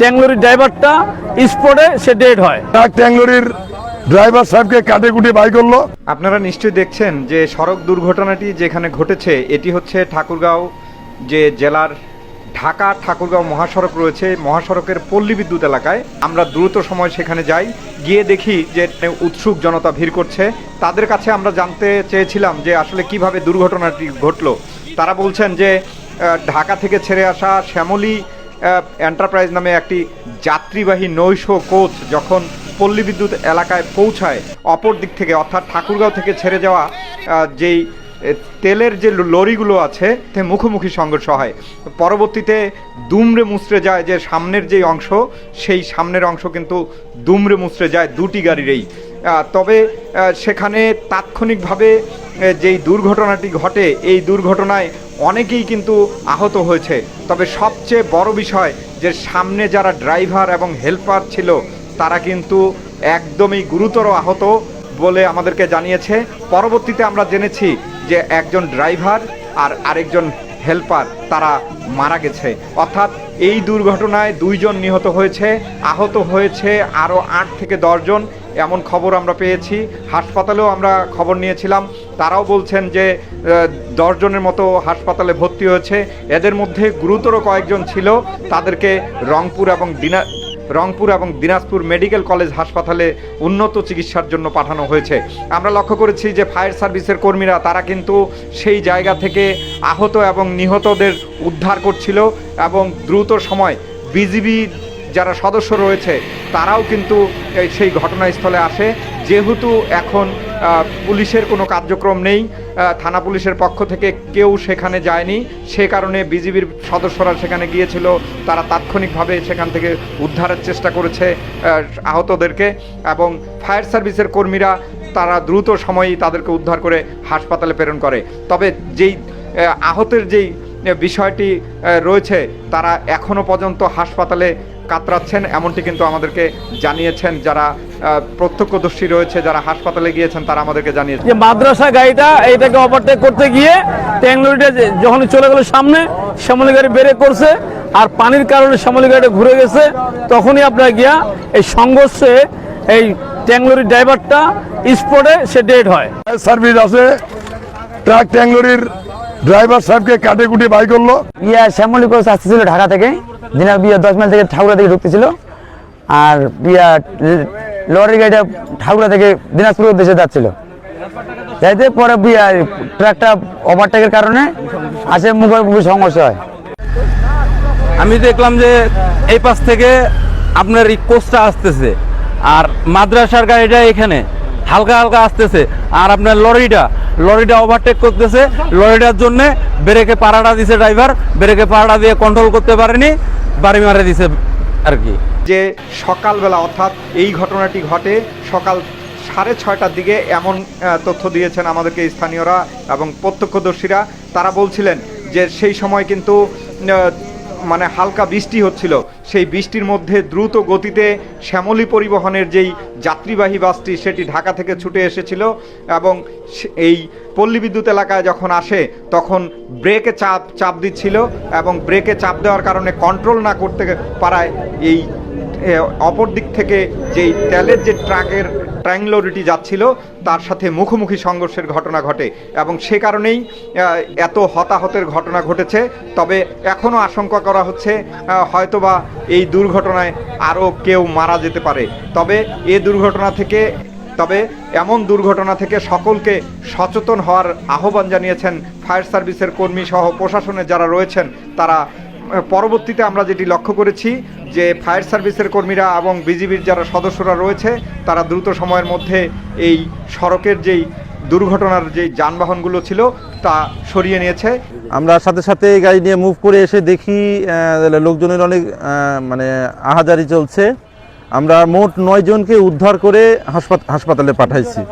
ট্যাংলোরির ড্রাইভারটা স্পটে সে ডেড হয়। ট্রাক ট্যাংলোরির ড্রাইভার সাহেবকে কাটে কুটে বাই করল। আপনারা নিশ্চয়ই দেখছেন যে সড়ক দুর্ঘটনাটি যেখানে ঘটেছে এটি হচ্ছে ঠাকুরগাঁও যে জেলার ঢাকা ঠাকুরগাঁও মহাসড়ক রয়েছে মহাসড়কের পল্লী বিদ্যুৎ এলাকায়। আমরা দ্রুত সময় সেখানে যাই গিয়ে দেখি যে উৎসুক জনতা ভিড় করছে। তাদের কাছে আমরা জানতে চেয়েছিলাম যে আসলে কীভাবে দুর্ঘটনাটি ঘটলো। তারা বলছেন যে ঢাকা থেকে ছেড়ে আসা শ্যামলী এন্টারপ্রাইজ নামে একটি যাত্রীবাহী নৈশ কোচ যখন পল্লী বিদ্যুৎ এলাকায় পৌঁছায়, অপর দিক থেকে অর্থাৎ ঠাকুরগাঁও থেকে ছেড়ে যাওয়া যেই তেলের যে লরিগুলো আছে, তে মুখোমুখি সংঘর্ষ হয়। পরবর্তীতে দুমড়ে মুচড়ে যায় যে সামনের যে অংশ, সেই সামনের অংশ কিন্তু দুমড়ে মুচড়ে যায় দুটি গাড়িরই তবে সেখানে তাৎক্ষণিকভাবে যেই দুর্ঘটনাটি ঘটে, এই দুর্ঘটনায় অনেকেই কিন্তু আহত হয়েছে। তবে সবচেয়ে বড় বিষয় যে, সামনে যারা ড্রাইভার এবং হেল্পার ছিল, তারা কিন্তু একদমই গুরুতর আহত বলে আমাদেরকে জানিয়েছে। পরবর্তীতে আমরা জেনেছি যে, একজন ড্রাইভার আর আরেকজন হেল্পার, তারা মারা গেছে। অর্থাৎ এই দুর্ঘটনায় দুইজন নিহত হয়েছে, আহত হয়েছে আরও আট থেকে দশজন, এমন খবর আমরা পেয়েছি। হাসপাতালেও আমরা খবর নিয়েছিলাম। তারাও বলছেন যে দশজনের মতো হাসপাতালে ভর্তি হয়েছে। এদের মধ্যে গুরুতর কয়েকজন ছিল। তাদেরকে রংপুর এবং দিনা রংপুর এবং দিনাজপুর মেডিকেল কলেজ হাসপাতালে উন্নত চিকিৎসার জন্য পাঠানো হয়েছে। আমরা লক্ষ্য করেছি যে ফায়ার সার্ভিসের কর্মীরা, তারা কিন্তু সেই জায়গা থেকে আহত এবং নিহতদের উদ্ধার করছিল এবং দ্রুত সময় বিজিবি যারা সদস্য রয়েছে, তারাও কিন্তু সেই ঘটনাস্থলে আসে। যেহেতু এখন পুলিশের কোনো কার্যক্রম নেই। থানা পুলিশের পক্ষ থেকে কেউ সেখানে যায়নি। সে কারণে বিজিবির সদস্যরা সেখানে গিয়েছিল। তারা তাৎক্ষণিকভাবে সেখান থেকে উদ্ধারের চেষ্টা করেছে আহতদেরকে এবং ফায়ার সার্ভিসের কর্মীরা তারা দ্রুত সময়েই তাদেরকে উদ্ধার করে হাসপাতালে প্রেরণ করে। তবে যেই আহতের যেই বিষয়টি রয়েছে, তারা এখনও পর্যন্ত হাসপাতালে কাতরাচ্ছেন এমনটি কিন্তু আমাদেরকে জানিয়েছেন যারা প্রত্যক্ষদর্শী রয়েছে যারা হাসপাতালে গিয়েছেন তারা আমাদেরকে জানিয়েছেন। যে মাদ্রাসা গাড়িটা এইটাকে ওভারটেক করতে গিয়ে ট্যাংলোরিটা যখন চলে গেল সামনে শ্যামলী গাড়ি বেড়ে করছে আর পানির কারণে শ্যামলী গাড়িটা ঘুরে গেছে তখনই আপনার গিয়া এই সংঘর্ষে এই ট্যাংলোরির ড্রাইভারটা স্পটে সে ডেড হয়। সার্ভিস আছে ট্রাক ট্যাংলোরির ড্রাইভার সাহেবকে কাটে কুটে বাই করল। ইয়া শ্যামলী কোচ আসতেছিল ঢাকা থেকে দিনা বিয়া দশ মাইল থেকে ঠাকুরা থেকে ঢুকতেছিল। আর বিয়া লরি গাড়িটা ঠাকুরা থেকে দিনাজপুর উদ্দেশ্যে যাচ্ছিল। যাইতে পরে বিয়া ট্রাকটা ওভারটেকের কারণে আসে মুখোমুখি সংঘর্ষ হয়। আমি দেখলাম যে এই পাশ থেকে আপনার এই কোচটা আসতেছে। আর মাদ্রাসার গাড়িটা এখানে। হালকা হালকা আসতেছে। আর আপনার লরিটা লরিটা ওভারটেক করতেছে। লরিটার জন্য ব্রেকে পাড়াটা দিছে ড্রাইভার ব্রেকে পাড়াটা দিয়ে কন্ট্রোল করতে পারেনি, বাড়ি মারে দিছে আর কি। যে সকালবেলা, অর্থাৎ এই ঘটনাটি ঘটে সকাল সাড়ে ছয়টার দিকে এমন তথ্য দিয়েছেন আমাদেরকে স্থানীয়রা এবং প্রত্যক্ষদর্শীরা। তারা বলছিলেন যে সেই সময় কিন্তু মানে হালকা বৃষ্টি হচ্ছিল, সেই বৃষ্টির মধ্যে দ্রুত গতিতে শ্যামলী পরিবহনের যেই যাত্রীবাহী বাসটি সেটি ঢাকা থেকে ছুটে এসেছিল এবং এই পল্লী বিদ্যুৎ এলাকায় যখন আসে, তখন ব্রেকে চাপ চাপ দিচ্ছিল এবং ব্রেকে চাপ দেওয়ার কারণে কন্ট্রোল না করতে পারায় এই অপর দিক থেকে যেই তেলের যে ট্রাকের ট্রাইং লরিটি যাচ্ছিল, তার সাথে মুখোমুখি সংঘর্ষের ঘটনা ঘটে এবং সে কারণেই এত হতাহতের ঘটনা ঘটেছে। তবে এখনও আশঙ্কা করা হচ্ছে হয়তোবা এই দুর্ঘটনায় আরও কেউ মারা যেতে পারে। তবে এ দুর্ঘটনা থেকে, তবে এমন দুর্ঘটনা থেকে সকলকে সচেতন হওয়ার আহ্বান জানিয়েছেন ফায়ার সার্ভিসের কর্মী সহ প্রশাসনের যারা রয়েছেন, তারা পরবর্তীতে আমরা যেটি লক্ষ্য করেছি যে ফায়ার সার্ভিসের কর্মীরা এবং বিজিবির যারা সদস্যরা রয়েছে, তারা দ্রুত সময়ের মধ্যে এই সড়কের যেই দুর্ঘটনার যেই যানবাহনগুলো ছিল, তা সরিয়ে নিয়েছে। আমরা সাথে সাথে গাড়ি নিয়ে মুভ করে এসে দেখি লোকজনের অনেক মানে আহাজারি চলছে। আমরা মোট নয় জনকে উদ্ধার করে হাসপাত- হাসপাতালে পাঠাইছি।